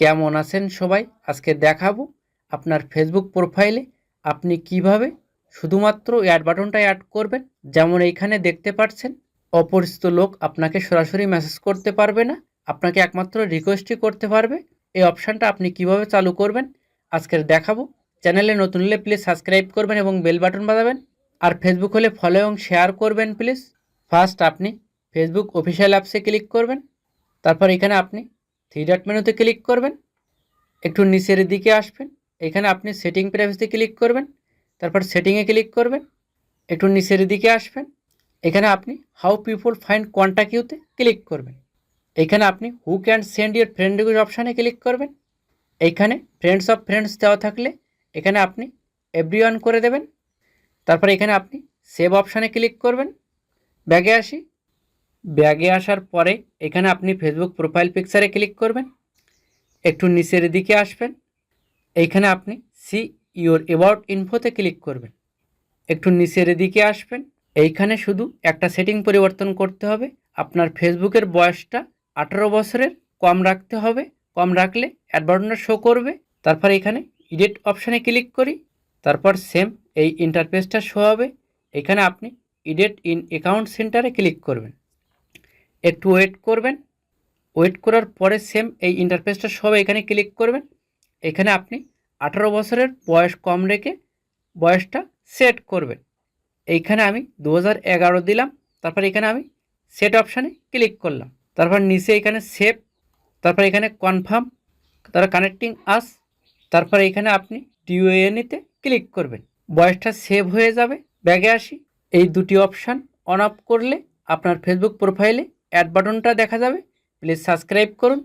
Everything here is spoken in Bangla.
কেমন আছেন সবাই? আজকে দেখাবো আপনার ফেসবুক প্রোফাইলে আপনি কীভাবে শুধুমাত্র অ্যাড বাটনটা অ্যাড করবেন, যেমন এইখানে দেখতে পাচ্ছেন, অপরিচিত লোক আপনাকে সরাসরি মেসেজ করতে পারবে না, আপনাকে একমাত্র রিকোয়েস্টই করতে পারবে। এই অপশানটা আপনি কীভাবে চালু করবেন, আজকের দেখাবো। চ্যানেলে নতুন হলে প্লিজ সাবস্ক্রাইব করবেন এবং বেল বাটন বাজাবেন। আর ফেসবুক হলে ফলো এবং শেয়ার করবেন প্লিজ ফার্স্ট আপনি ফেসবুক অফিসিয়াল অ্যাপসে ক্লিক করবেন। তারপর এখানে আপনি থ্রি ডট মেনুতে ক্লিক করবেন। একটু নিচের দিকে আসবেন। এখানে আপনি সেটিং প্রাইভেসিতে ক্লিক করবেন। তারপর সেটিংয়ে ক্লিক করবেন। একটু নিচের দিকে আসবেন। এখানে আপনি হাউ পিপল ফাইন্ড কন্ট্যাক্ট ইউতে ক্লিক করবেন। এখানে আপনি who can send your friend request অপশানে ক্লিক করবেন। এইখানে ফ্রেন্ডস অফ ফ্রেন্ডস দেওয়া থাকলে এখানে আপনি এভরি করে দেবেন। তারপর এখানে আপনি সেভ অপশানে ক্লিক করবেন। ব্যাগে আসি। ব্যাগে আসার পরে এখানে আপনি ফেসবুক প্রোফাইল পিকচারে ক্লিক করবেন। একটু নিচের দিকে আসবেন। এইখানে আপনি সি ইউর অ্যাবাউট ইনফোতে ক্লিক করবেন। একটু নিচের দিকে আসবেন। এইখানে শুধু একটা সেটিং পরিবর্তন করতে হবে। আপনার ফেসবুকের বয়সটা আঠারো বছরের, কম রাখতে হবে। কম রাখলে অ্যাডভার্টনটা শো করবে। তারপর এখানে ইডিট অপশানে ক্লিক করি। তারপর সেম এই ইন্টারফেসটা শো হবে। এখানে আপনি ইডিট ইন অ্যাকাউন্ট সেন্টারে ক্লিক করবেন। একটু ওয়েট করবেন। ওয়েট করার পরে সেম এই ইন্টারফেসটা সব এখানে ক্লিক করবেন। এখানে আপনি আঠারো বছরের বয়স কম রেখে বয়সটা সেট করবেন। এইখানে আমি দু দিলাম, তারপর এখানে আমি সেট অপশানে ক্লিক করলাম। তারপর নিচে এখানে সেভ তারপর এখানে কনফার্ম তারপর কানেক্টিং আস তারপর এখানে আপনি ডিওএনিতে ক্লিক করবেন। বয়সটা সেভ হয়ে যাবে। ব্যাগে আসি। এই দুটি অপশান অন অফ করলে আপনার ফেসবুক প্রোফাইলে অ্যাড বাটনটা দেখা যাবে। প্লিজ সাবস্ক্রাইব করুন।